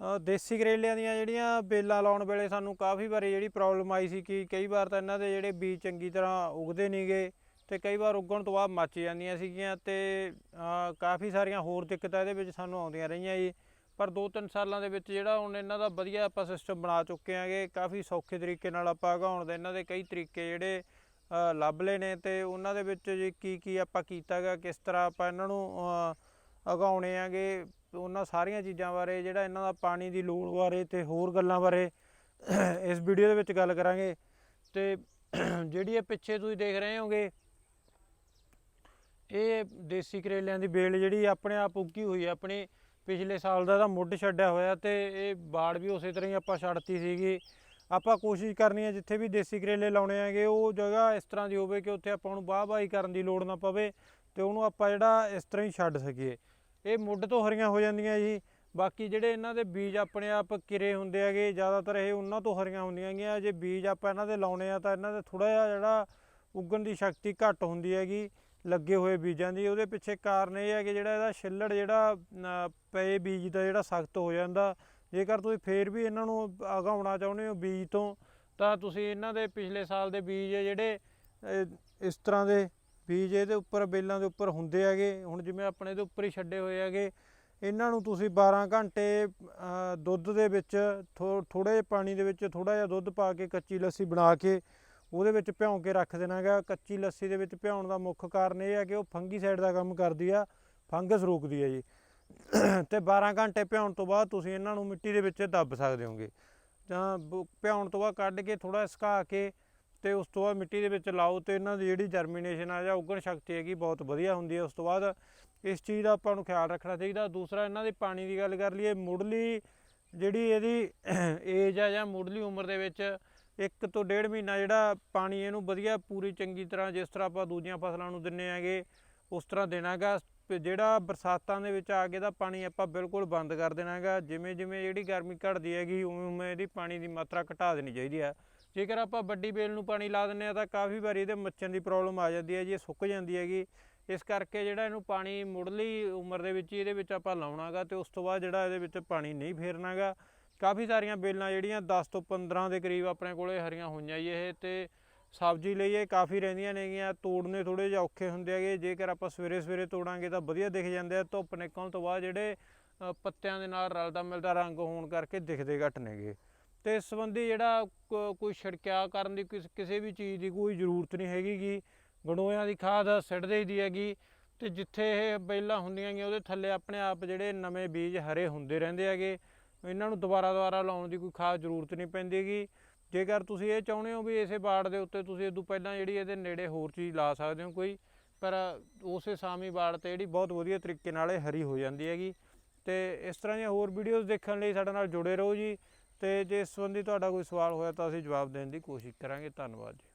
ਅ, ਦੇਸੀ ਕਰੇਲਿਆਂ ਦੀਆਂ ਜਿਹੜੀਆਂ ਬੇਲਾਂ ਲਾਉਣ ਵੇਲੇ ਸਾਨੂੰ ਕਾਫੀ ਵਾਰੀ ਜਿਹੜੀ ਪ੍ਰੋਬਲਮ ਆਈ ਸੀ ਕਿ ਕਈ ਵਾਰ ਤਾਂ ਇਹਨਾਂ ਦੇ ਜਿਹੜੇ ਬੀਜ ਚੰਗੀ ਤਰ੍ਹਾਂ ਉਗਦੇ ਨਹੀਂਗੇ ਤੇ ਕਈ ਵਾਰ ਉਗਣ ਤੋਂ ਬਾਅਦ ਮੱਚ ਜਾਂਦੀਆਂ ਸੀਗੀਆਂ ਤੇ ਕਾਫੀ ਸਾਰੀਆਂ ਹੋਰ ਦਿੱਕਤਾਂ ਇਹਦੇ ਵਿੱਚ ਸਾਨੂੰ ਆਉਂਦੀਆਂ ਰਹੀਆਂ ਜੀ। ਪਰ 2-3 ਸਾਲਾਂ ਦੇ ਵਿੱਚ ਜਿਹੜਾ ਹੁਣ ਇਹਨਾਂ ਦਾ ਵਧੀਆ ਆਪਾਂ ਸਿਸਟਮ ਬਣਾ ਚੁੱਕੇ ਆਂਗੇ ਕਾਫੀ ਸੌਖੇ ਤਰੀਕੇ ਨਾਲ ਆਪਾਂ ਉਗਾਉਣ ਦੇ ਇਹਨਾਂ ਦੇ ਕਈ ਤਰੀਕੇ ਜਿਹੜੇ ਲੱਭ ਲਏ ਨੇ ਤੇ ਉਹਨਾਂ ਦੇ ਵਿੱਚ ਜੀ ਕੀ ਕੀ ਆਪਾਂ ਕੀਤਾਗਾ ਕਿਸ ਤਰ੍ਹਾਂ ਆਪਾਂ ਇਹਨਾਂ ਨੂੰ ਅ, ਉਗਾਉਣੇ ਆਂਗੇ ਉਹਨਾਂ ਸਾਰੀਆਂ ਚੀਜ਼ਾਂ ਬਾਰੇ, ਜਿਹੜਾ ਇਹਨਾਂ ਦਾ ਪਾਣੀ ਦੀ ਲੋੜ ਬਾਰੇ ਤੇ ਹੋਰ ਗੱਲਾਂ ਬਾਰੇ ਇਸ ਵੀਡੀਓ ਦੇ ਵਿੱਚ ਗੱਲ ਕਰਾਂਗੇ। ਤੇ ਜਿਹੜੀ ਇਹ ਪਿੱਛੇ ਤੁਸੀਂ ਦੇਖ ਰਹੇ ਹੋਗੇ, ਇਹ ਦੇਸੀ ਕਰੇਲਿਆਂ ਦੀ ਬੇਲ ਜਿਹੜੀ ਆਪਣੇ ਆਪ ਉੱਗੀ ਹੋਈ ਹੈ। ਆਪਣੇ ਪਿਛਲੇ ਸਾਲ ਦਾ ਇਹਦਾ ਮੁੱਢ ਛੱਡਿਆ ਹੋਇਆ ਤੇ ਇਹ ਬਾੜ ਵੀ ਉਸੇ ਤਰ੍ਹਾਂ ਹੀ ਆਪਾਂ ਛੱਡਤੀ ਸੀਗੀ। ਆਪਾਂ ਕੋਸ਼ਿਸ਼ ਕਰਨੀ ਹੈ ਜਿੱਥੇ ਵੀ ਦੇਸੀ ਕਰੇਲੇ ਲਾਉਣੇ ਹੈਗੇ, ਉਹ ਜਗ੍ਹਾ ਇਸ ਤਰ੍ਹਾਂ ਦੀ ਹੋਵੇ ਕਿ ਉੱਥੇ ਆਪਾਂ ਨੂੰ ਵਾਹ-ਵਾਹੀ ਕਰਨ ਦੀ ਲੋੜ ਨਾ ਪਵੇ ਤੇ ਉਹਨੂੰ ਆਪਾਂ ਜਿਹੜਾ ਇਸ ਤਰ੍ਹਾਂ ਹੀ ਛੱਡ ਸਕੀਏ। ਇਹ ਮੁੱਢ ਤੋਂ ਹਰੀਆਂ ਹੋ ਜਾਂਦੀਆਂ ਜੀ। ਬਾਕੀ ਜਿਹੜੇ ਇਹਨਾਂ ਦੇ ਬੀਜ ਆਪਣੇ ਆਪ ਕਿਰੇ ਹੁੰਦੇ ਹੈਗੇ, ਜ਼ਿਆਦਾਤਰ ਇਹ ਉਹਨਾਂ ਤੋਂ ਹਰੀਆਂ ਹੁੰਦੀਆਂ ਹੈਗੀਆਂ। ਜੇ ਬੀਜ ਆਪਾਂ ਇਹਨਾਂ ਦੇ ਲਾਉਣੇ ਆ ਤਾਂ ਇਹਨਾਂ ਦੇ ਥੋੜਾ ਜਿਹਾ ਜਿਹੜਾ ਉੱਗਣ ਦੀ ਸ਼ਕਤੀ ਘੱਟ ਹੁੰਦੀ ਹੈਗੀ, ਲੱਗੇ ਹੋਏ ਬੀਜਾਂ ਦੀ। ਉਹਦੇ ਪਿੱਛੇ ਕਾਰਨ ਇਹ ਹੈ ਕਿ ਜਿਹੜਾ ਇਹਦਾ ਛਿੱਲੜ ਜਿਹੜਾ ਪਏ ਬੀਜ ਦਾ ਜਿਹੜਾ ਸਖਤ ਹੋ ਜਾਂਦਾ। ਜੇਕਰ ਤੁਸੀਂ ਫੇਰ ਵੀ ਇਹਨਾਂ ਨੂੰ ਉਗਾਉਣਾ ਚਾਹੁੰਦੇ ਹੋ ਬੀਜ ਤੋਂ, ਤਾਂ ਤੁਸੀਂ ਇਹਨਾਂ ਦੇ ਪਿਛਲੇ ਸਾਲ ਦੇ ਬੀਜ ਜਿਹੜੇ ਇਸ ਤਰ੍ਹਾਂ ਦੇ ਬੀਜ ਇਹਦੇ ਉੱਪਰ, ਬੇਲਾਂ ਦੇ ਉੱਪਰ ਹੁੰਦੇ ਹੈਗੇ। ਹੁਣ ਜਿਵੇਂ ਆਪਣੇ ਦੇ ਉੱਪਰ ਹੀ ਛੱਡੇ ਹੋਏ ਹੈਗੇ। ਇਹਨਾਂ ਨੂੰ ਤੁਸੀਂ 12 ਘੰਟੇ ਦੁੱਧ ਦੇ ਵਿੱਚ ਥੋੜੇ ਜਿਹੇ ਪਾਣੀ ਦੇ ਵਿੱਚ ਥੋੜਾ ਜਿਹਾ ਦੁੱਧ ਪਾ ਕੇ ਕੱਚੀ ਲੱਸੀ ਬਣਾ ਕੇ ਉਹਦੇ ਵਿੱਚ ਭਿਉਂ ਕੇ ਰੱਖ ਦੇਣਾ ਹੈਗਾ। ਕੱਚੀ ਲੱਸੀ ਦੇ ਵਿੱਚ ਭਿਉਣ ਦਾ ਮੁੱਖ ਕਾਰਨ ਇਹ ਹੈ ਕਿ ਉਹ ਫੰਗੀਸਾਈਡ ਦਾ ਕੰਮ ਕਰਦੀ ਆ, ਫੰਗਸ ਰੋਕਦੀ ਹੈ ਜੀ। ਤੇ 12 ਘੰਟੇ ਭਿਉਣ ਤੋਂ ਬਾਅਦ ਤੁਸੀਂ ਇਹਨਾਂ ਨੂੰ ਮਿੱਟੀ ਦੇ ਵਿੱਚ ਦੱਬ ਸਕਦੇ ਹੋਗੇ। ਜਾਂ ਬ- ਭਿਉਣ ਤੋਂ ਬਾਅਦ ਕੱਢ ਕੇ ਥੋੜਾ ਸੁਕਾ ਕੇ ਤੇ ਉਸ ਤੋਂ ਬਾਅਦ ਮਿੱਟੀ ਦੇ ਵਿੱਚ ਲਾਓ ਤੇ ਇਹਨਾਂ ਦੀ ਜਿਹੜੀ ਜਰਮੀਨੇਸ਼ਨ ਆ ਜਾਂ ਉਗਣ ਸ਼ਕਤੀ ਹੈਗੀ ਬਹੁਤ ਵਧੀਆ ਹੁੰਦੀ ਹੈ ਉਸ ਤੋਂ ਬਾਅਦ ਇਸ ਚੀਜ਼ ਦਾ ਆਪਾਂ ਨੂੰ ਖਿਆਲ ਰੱਖਣਾ ਚਾਹੀਦਾ। ਦੂਸਰਾ ਇਹਨਾਂ ਦੇ ਪਾਣੀ ਦੀ ਗੱਲ ਕਰ ਲਈਏ, ਮੁੱਢਲੀ ਜਿਹੜੀ ਇਹਦੀ ਏਜ ਆ ਜਾਂ ਮੁੱਢਲੀ ਉਮਰ ਦੇ ਵਿੱਚ ਇੱਕ ਤੋਂ ਡੇਢ ਮਹੀਨਾ ਜਿਹੜਾ ਪਾਣੀ ਇਹਨੂੰ ਵਧੀਆ ਪੂਰੀ ਚੰਗੀ ਤਰ੍ਹਾਂ ਜਿਸ ਤਰ੍ਹਾਂ ਆਪਾਂ ਦੂਜੀਆਂ ਫਸਲਾਂ ਨੂੰ ਦਿੰਨੇ ਹੈਗੇ, ਉਸ ਤਰ੍ਹਾਂ ਦੇਣਾ ਹੈਗਾ। ਜਿਹੜਾ ਬਰਸਾਤਾਂ ਦੇ ਵਿੱਚ ਆ ਕੇ ਦਾ ਪਾਣੀ ਆਪਾਂ ਬਿਲਕੁਲ ਬੰਦ ਕਰ ਦੇਣਾ ਹੈਗਾ। ਜਿਵੇਂ ਜਿਵੇਂ ਜਿਹੜੀ ਗਰਮੀ ਘਟਦੀ ਹੈਗੀ ਉਵੇਂ ਉਵੇਂ ਇਹਦੀ ਪਾਣੀ ਦੀ ਮਾਤਰਾ ਘਟਾ ਦੇਣੀ ਚਾਹੀਦੀ ਆ ਜੇਕਰ ਆਪਾਂ ਵੱਡੀ ਬੇਲ ਨੂੰ ਪਾਣੀ ਲਾ ਦਿੰਨੇ ਆ ਤਾਂ ਕਾਫੀ ਵਾਰੀ ਇਹਦੇ ਮੱਛਣ ਦੀ ਪ੍ਰੋਬਲਮ ਆ ਜਾਂਦੀ ਹੈ ਜੀ, ਇਹ ਸੁੱਕ ਜਾਂਦੀ ਹੈਗੀ। ਇਸ ਕਰਕੇ ਜਿਹੜਾ ਇਹਨੂੰ ਪਾਣੀ ਮੁੱਢਲੀ ਉਮਰ ਦੇ ਵਿੱਚ ਹੀ ਇਹਦੇ ਵਿੱਚ ਆਪਾਂ ਲਾਉਣਾਗਾ ਤੇ ਉਸ ਤੋਂ ਬਾਅਦ ਜਿਹੜਾ ਇਹਦੇ ਵਿੱਚ ਪਾਣੀ ਨਹੀਂ ਫੇਰਨਾਗਾ। ਕਾਫੀ ਸਾਰੀਆਂ ਬੇਲਾਂ ਜਿਹੜੀਆਂ 10 ਤੋਂ 15 ਦੇ ਕਰੀਬ ਆਪਣੇ ਕੋਲੇ ਹਰੀਆਂ ਹੋਈਆਂ ਜੀ ਇਹ ਤੇ ਸਬਜ਼ੀ ਲਈ ਇਹ ਕਾਫੀ ਰਹਿੰਦੀਆਂ ਨੇਗੀਆਂ, ਤੋੜਨੇ ਥੋੜੇ ਜਿਹਾ ਔਖੇ ਹੁੰਦੇ ਹੈਗੇ। ਜੇਕਰ ਆਪਾਂ ਸਵੇਰੇ ਸਵੇਰੇ ਤੋੜਾਂਗੇ ਤਾਂ ਵਧੀਆ ਦਿਖ ਜਾਂਦੇ ਆ, ਧੁੱਪ ਨਿਕਲਣ ਤੋਂ ਬਾਅਦ ਜਿਹੜੇ ਪੱਤਿਆਂ ਦੇ ਨਾਲ ਰਲਦਾ ਮਿਲਦਾ ਰੰਗ ਹੋਣ ਕਰਕੇ ਦਿਖਦੇ ਘੱਟ ਨੇਗੇ। ਤੇ ਇਸ ਸੰਬੰਧੀ ਜਿਹੜਾ ਕੋ- ਕੋਈ ਛਿੜਕਿਆ ਕਰਨ ਦੀ ਕਿਸ- ਕਿਸੇ ਵੀ ਚੀਜ਼ ਦੀ ਕੋਈ ਜ਼ਰੂਰਤ ਨਹੀਂ ਹੈਗੀ ਗੀ। ਗੰਡੋਇਆਂ ਦੀ ਖਾਦ ਸਿੱਟ ਦੇਈਦੀ ਹੈਗੀ। ਤੇ ਜਿੱਥੇ ਇਹ ਬੇਲਾਂ ਹੁੰਦੀਆਂ ਗੀਆਂ, ਉਹਦੇ ਥੱਲੇ ਆਪਣੇ ਆਪ ਜਿਹੜੇ ਨਵੇਂ ਬੀਜ ਹਰੇ ਹੁੰਦੇ ਰਹਿੰਦੇ ਹੈਗੇ। ਇਹਨਾਂ ਨੂੰ ਦੁਬਾਰਾ ਦੁਬਾਰਾ ਲਾਉਣ ਦੀ ਕੋਈ ਖਾਸ ਜ਼ਰੂਰਤ ਨਹੀਂ ਪੈਂਦੀਗੀ ਜੇਕਰ ਤੁਸੀਂ ਇਹ ਚਾਹੁੰਦੇ ਹੋ ਵੀ ਇਸੇ ਬਾੜ ਦੇ ਉੱਤੇ ਤੁਸੀਂ ਇਦੋਂ ਪਹਿਲਾਂ ਜਿਹੜੀ ਇਹਦੇ ਨੇੜੇ ਹੋਰ ਚੀਜ਼ ਲਾ ਸਕਦੇ ਹੋ ਕੋਈ, ਪਰ ਉਸੇ ਸਾਮੀ ਬਾੜ ਤੇ ਜਿਹੜੀ ਬਹੁਤ ਵਧੀਆ ਤਰੀਕੇ ਨਾਲ ਇਹ ਹਰੀ ਹੋ ਜਾਂਦੀ ਹੈਗੀ। ਤੇ ਇਸ ਤਰ੍ਹਾਂ ਦੀਆਂ ਹੋਰ ਵੀਡੀਓਜ਼ ਦੇਖਣ ਲਈ ਸਾਡੇ ਨਾਲ ਜੁੜੇ ਰਹੋ ਜੀ। ਤੇ ਜੇ ਇਸ ਸੰਬੰਧੀ ਤੁਹਾਡਾ ਕੋਈ ਸਵਾਲ ਹੋਇਆ ਤਾਂ ਅਸੀਂ ਜਵਾਬ ਦੇਣ ਦੀ ਕੋਸ਼ਿਸ਼ ਕਰਾਂਗੇ। ਧੰਨਵਾਦ ਜੀ।